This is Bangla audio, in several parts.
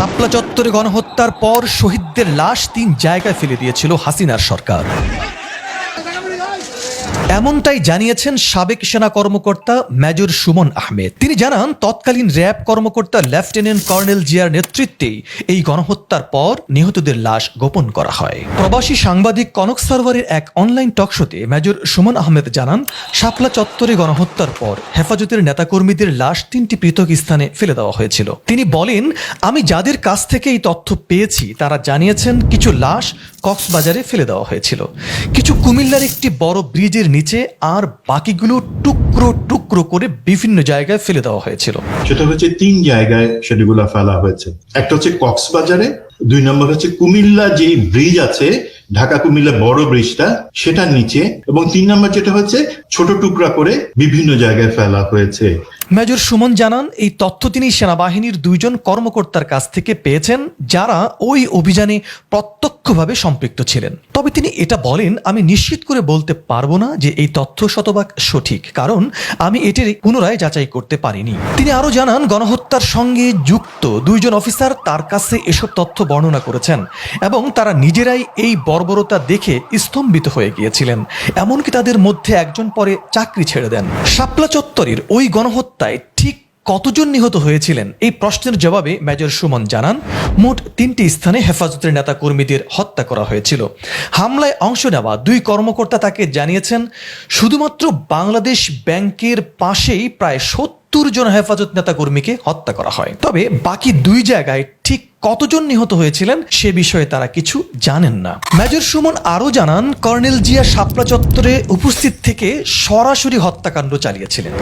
শাপলা চত্বরে গণহত্যার পর শহীদদের লাশ তিন জায়গায় ফেলে দিয়েছিল হাসিনার সরকার। এমনটাই জানিয়েছেন সাবেক সেনা কর্মকর্তা মেজর সুমন আহমেদ। তিনি জানান, তৎকালীন র্যাব কর্মকর্তা লেফটেন্যান্ট কর্নেল জিয়ার নেতৃত্বেই এই গণহত্যার পর নিহতদের লাশ গোপন করা হয়। প্রবাসী সাংবাদিক কনক সার্ভারের এক অনলাইন টকশোতে মেজর সুমন আহমেদ জানান, শাপলা চত্বরে গণহত্যার পর হেফাজতের নেতাকর্মীদের লাশ তিনটি পৃথক স্থানে ফেলে দেওয়া হয়েছিল। তিনি বলেন, আমি যাদের কাছ থেকে এই তথ্য পেয়েছি, তারা জানিয়েছেন, কিছু লাশ কক্সবাজারে ফেলে দেওয়া হয়েছিল। কিছু কুমিল্লার একটি বড় ব্রিজের নিচে আর বাকিগুলো টুকরো টুকরো করে বিভিন্ন জায়গায় ফেলে দেওয়া হয়েছিল। সেটা হচ্ছে তিন জায়গায় সেগুলো ফেলা হয়েছে। একটা হচ্ছে কক্সবাজারে, দুই নম্বর হচ্ছে কুমিল্লা যে ব্রিজ আছে, ঢাকা কুমিল্লা বড় ব্রিজটা সেটার নিচে, এবং তিন নম্বর যেটা হচ্ছে ছোট টুকরা করে বিভিন্ন জায়গায় ফেলা হয়েছে। মেজর সুমন জানান, এই তথ্য তিনি সেনাবাহিনীর দুইজন কর্মকর্তার কাছ থেকে পেয়েছেন, যারা ওই অভিযানে প্রত্যক্ষভাবে সম্পৃক্ত ছিলেন। তবে তিনি এটা বলেন, আমি নিশ্চিত করে বলতে পারব না যে এই তথ্য শতভাগ সঠিক, কারণ আমি এটির পুনরায় যাচাই করতে পারিনি। তিনি আরও জানান, গণহত্যার সঙ্গে যুক্ত দুইজন অফিসার তার কাছে এসব তথ্য বর্ণনা করেছেন এবং তারা নিজেরাই এই বর্বরতা দেখে স্তম্ভিত হয়ে গিয়েছিলেন। এমনকি তাদের মধ্যে একজন পরে চাকরি ছেড়ে দেন। শাপলা চত্বরের ওই গণহত্যায় ঠিক কতজন নিহত হয়েছিলেন? এই প্রশ্নের জবাবে মেজর সুমন জানান, মোট তিনটি স্থানে হেফাজতের নেতা কর্মীদের হত্যা করা হয়েছিল। হামলায় অংশ নেওয়া দুই কর্মকর্তা তাকে জানিয়েছেন, শুধুমাত্র বাংলাদেশ ব্যাংকের পাশেই প্রায় সত্তর জন হেফাজত নেতা কর্মীকে হত্যা করা হয়। তবে বাকি দুই জায়গায় ঠিক কতজন নিহত হয়েছিলেন সে বিষয়ে তারা কিছু জানেন না। মেজর সুমন আরও জানান, কর্নেল জিয়া শাপলা চত্বরে উপস্থিত থেকে সরাসরি হত্যাকাণ্ড চালিয়েছিলেন।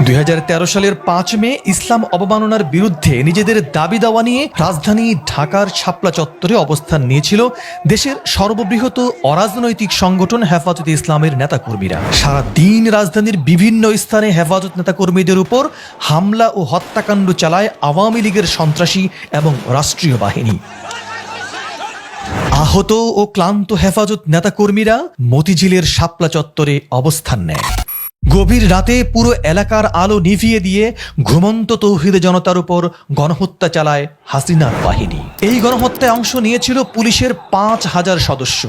দুই হাজার তেরো সালের পাঁচ মে ইসলাম অবমাননার বিরুদ্ধে নিজেদের দাবি দাওয়া নিয়ে রাজধানী ঢাকার শাপলা চত্বরে অবস্থান নিয়েছিল দেশের সর্ববৃহৎ অরাজনৈতিক সংগঠন হেফাজতে ইসলামের নেতাকর্মীরা। সারা দিন রাজধানীর বিভিন্ন স্থানে হেফাজত নেতাকর্মীদের উপর হামলা ও হত্যাকাণ্ড চালায় আওয়ামী লীগের সন্ত্রাসী এবং রাষ্ট্রীয় বাহিনী। আহত ও ক্লান্ত হেফাজত নেতাকর্মীরা মতিঝিলের শাপলা চত্বরে অবস্থান নেয়। গভীর রাতে পুরো এলাকার আলো নিভিয়ে দিয়ে ঘুমন্ত তৌহিদ জনতার উপর গণহত্যা চালায় হাসিনার বাহিনী। এই গণহত্যায় অংশ নিয়েছিল পুলিশের পাঁচ হাজার সদস্য।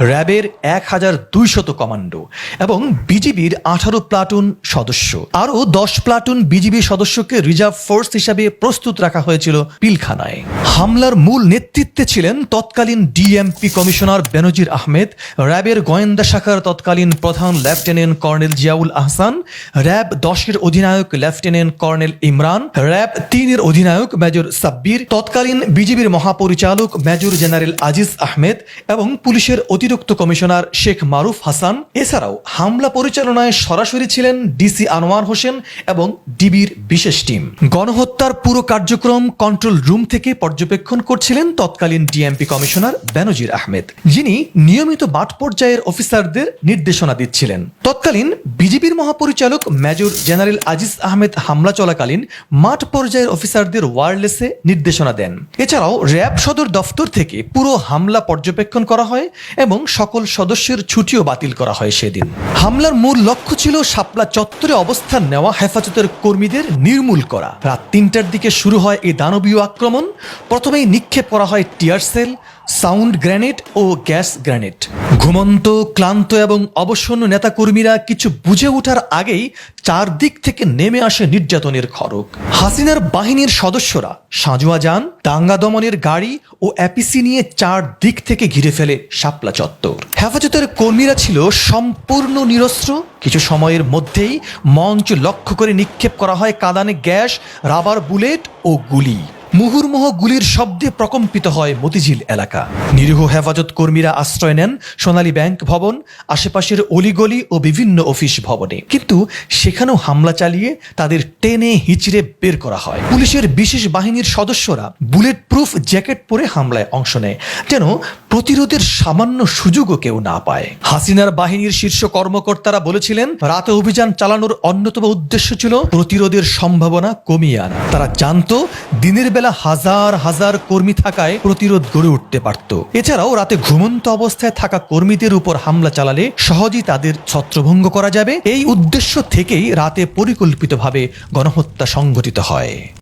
র্যাবের এক হাজার দুইশত কমান্ডো এবং বিজিবির আঠারো প্লাটুন সদস্য। আরও দশ প্লাটুন বিজিবি সদস্যকে রিজার্ভ ফোর্স হিসাবে প্রস্তুত রাখা হয়েছিল পিলখানায়। হামলার মূল নেতৃত্বে ছিলেন তৎকালীন ডিএমপি কমিশনার বেনজির আহমেদ, র্যাবের গোয়েন্দা শাখার তৎকালীন প্রধান lieutenant colonel Ziaul Ahsan, RAB দশের অধিনায়ক লেফটেন্যান্ট কর্নেল ইমরান, র্যাব তিনের অধিনায়ক মেজর সাব্বির, তৎকালীন বিজিবির মহাপরিচালক মেজর জেনারেল আজিজ আহমেদ এবং পুলিশের অতিরিক্ত কমিশনার শেখ মারুফ হাসান, এছাড়াও হামলা পরিচালনায় সরাসরি ছিলেন ডিসি আনোয়ার হোসেন এবং ডিবির বিশেষ টিম। গণহত্যার পুরো কার্যক্রম কন্ট্রোল রুম থেকে পর্যবেক্ষণ করছিলেন তৎকালীন ডিএমপি কমিশনার বেনজির আহমেদ, যিনি নিয়মিত মাঠ পর্যায়ের অফিসারদের নির্দেশনা দিচ্ছিলেন। তৎকালীন বিজেপির মহাপরিচালক মেজর জেনারেল আজিজ আহমেদ হামলা চলাকালীন মাঠ পর্যায়ের অফিসারদের ওয়ারলেসে নির্দেশনা দেন। এছাড়াও র্যাব সদর দফতর থেকে পুরো হামলা পর্যবেক্ষণ করা হয় এবং সকল সদস্যের ছুটিও বাতিল করা হয় সেদিন। হামলার মূল লক্ষ্য ছিল শাপলা চত্বরে অবস্থান নেওয়া হেফাজতের কর্মীদের নির্মূল করা। রাত তিনটার দিকে শুরু হয় এই দানবীয় আক্রমণ। প্রথমেই নিক্ষেপ করা হয় টিয়ার সেল সাউন্ড গ্রেনেড ও গ্যাস গ্রেনেড ঘুমন্ত, ক্লান্ত এবং অবসন্ন নেতাকর্মীরা কিছু বুঝে ওঠার আগেই চারদিক থেকে নেমে আসে নির্যাতনের খড়ক হাসিনার বাহিনীর সদস্যরা সাঁজুয়া যান, দাঙ্গা দমনের গাড়ি ও অ্যাপিসি নিয়ে চার দিক থেকে ঘিরে ফেলে শাপলা চত্বর। হেফাজতের কর্মীরা ছিল সম্পূর্ণ নিরস্ত্র। কিছু সময়ের মধ্যেই মঞ্চ লক্ষ্য করে নিক্ষেপ করা হয় কাদানে গ্যাস, রাবার বুলেট ও গুলি। মুহুর্মুহ গুলির শব্দে প্রকম্পিত হয় মতিঝিল এলাকা। নিরীহ হেফাজত কর্মীরা আশ্রয় নেন সোনালী ব্যাংক ভবন, আশেপাশের অলিগলি ও বিভিন্ন অফিস ভবনে। কিন্তু সেখানেও হামলা চালিয়ে তাদের টেনে হিচড়ে বের করা হয়। পুলিশের বিশেষ বাহিনীর সদস্যরা বুলেট প্রুফ জ্যাকেট পরে হামলায় অংশ নেয়, যেন প্রতিরোধের সামান্য সুযোগও কেউ না পায়। হাসিনার বাহিনীর শীর্ষ কর্মকর্তারা বলেছিলেন, রাতে অভিযান চালানোর অন্যতম উদ্দেশ্য ছিল প্রতিরোধের সম্ভাবনা কমিয়ে আনা। তারা জানতো, দিনের বেলা হাজার হাজার কর্মী থাকায় প্রতিরোধ গড়ে উঠতে পারত। এছাড়াও রাতে ঘুমন্ত অবস্থায় থাকা কর্মীদের উপর হামলা চালালে সহজেই তাদের ছত্রভঙ্গ করা যাবে। এই উদ্দেশ্য থেকেই রাতে পরিকল্পিতভাবে গণহত্যা সংঘটিত হয়।